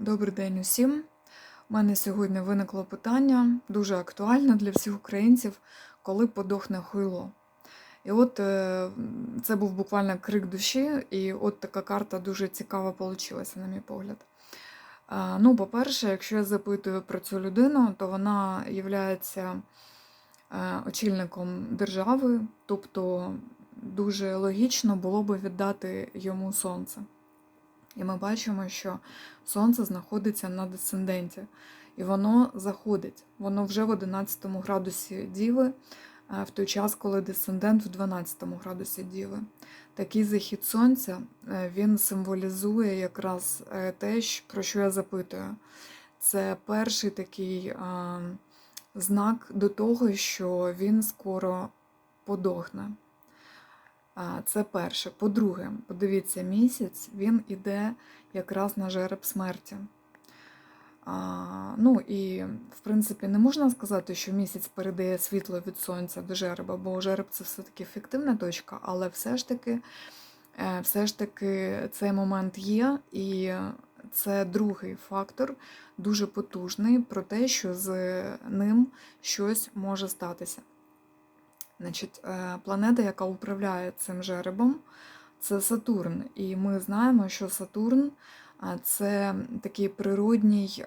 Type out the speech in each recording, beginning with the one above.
Добрий день усім. У мене сьогодні виникло питання, дуже актуальне для всіх українців, коли подохне хуйло. І от е, це був буквально крик душі, і от така карта дуже цікава вийшла, на мій погляд. Е, Ну, по-перше, якщо я запитую про цю людину, то вона є очільником держави, тобто дуже логічно було би віддати йому сонце. І ми бачимо, що сонце знаходиться на десценденті, і воно заходить. Воно вже в 11 градусі Діви, е, в той час, коли десцендент в 12 градусі Діви. Такий захід сонця е, він символізує якраз е, те, про що я запитую. Це перший такий знак до того, що він скоро подохне. Це перше. По-друге, подивіться, місяць він іде якраз на жереб смерті. Ну і, в принципі, не можна сказати, що місяць передає світло від сонця до жереба, бо жереб це все-таки фіктивна точка, але все ж таки, е, все ж таки цей момент є, і це другий фактор, дуже потужний про те, що з ним щось може статися. Значить, е, Планета, яка управляє цим жеребом, це Сатурн. І ми знаємо, що Сатурн це такий природній,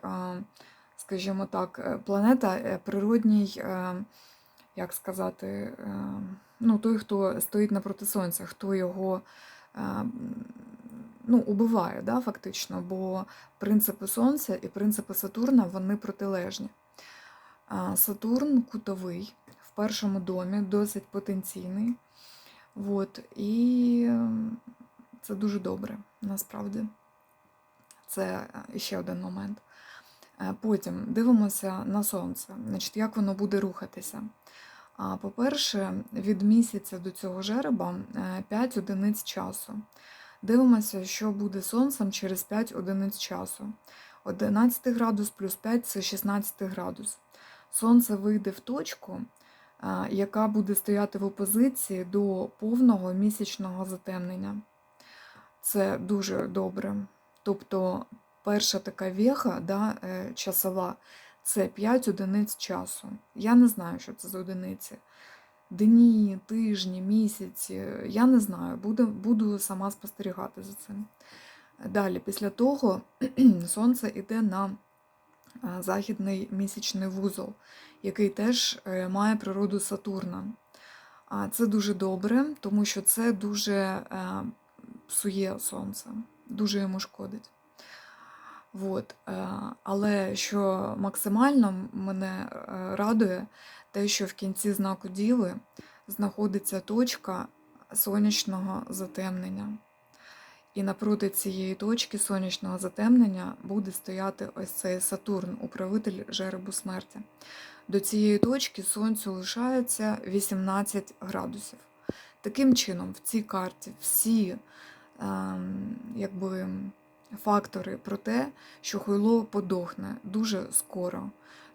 скажімо так, е, планета, е, природній, як сказати, ну, той, хто стоїть напроти Сонця, хто його ну, убиває, да, фактично, бо принципи Сонця і принципи Сатурна вони протилежні. Сатурн кутовий в першому домі, досить потенційний. От, І це дуже добре, насправді. Це ще один момент. Е, потім дивимося на сонце, значить, як воно буде рухатися. По-перше, від місяця до цього жереба 5 е, одиниць часу. Дивимося, що буде сонцем через 5 одиниць часу. 11 градус плюс 5 це 16 градус. Сонце вийде в точку, яка буде стояти в опозиції до повного місячного затемнення. Це дуже добре. Тобто перша така веха да, е, часова це 5 одиниць часу. Я не знаю, що це за одиниці. Дні, тижні, місяці, я не знаю, буду, буду сама спостерігати за цим. Далі, після того, сонце йде на західний місячний вузол, який теж е, має природу Сатурна. Це дуже добре, тому що це дуже е, псує сонце, дуже йому шкодить. От. Е, але що максимально мене радує, те, що в кінці знаку Діви знаходиться точка сонячного затемнення. І напроти цієї точки сонячного затемнення буде стояти ось цей Сатурн, управитель жеребу смерті. До цієї точки сонцю лишається 18 градусів. Таким чином, в цій карті всі ем, якби, фактори про те, що хуйло подохне дуже скоро.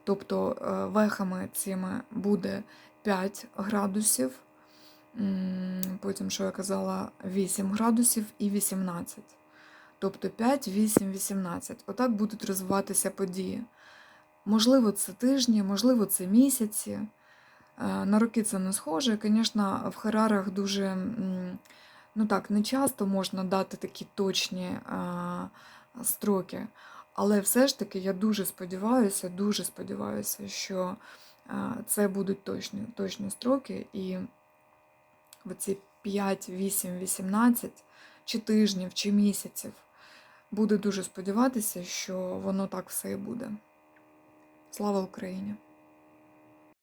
Тобто е, вехами цими буде 5 градусів. Потім, що я казала, 8 градусів і 18. Тобто 5, 8, 18. Отак будуть розвиватися події. Можливо, це тижні, можливо, це місяці. Е, на роки це не схоже. Звісно, в Херарах дуже ну так, не часто можна дати такі точні а, строки. Але все ж таки я дуже сподіваюся, дуже сподіваюся, що а, це будуть точні, точні строки. І в ці 5, 8, 18 чи тижнів, чи місяців. Буду дуже сподіватися, що воно так все і буде. Слава Україні!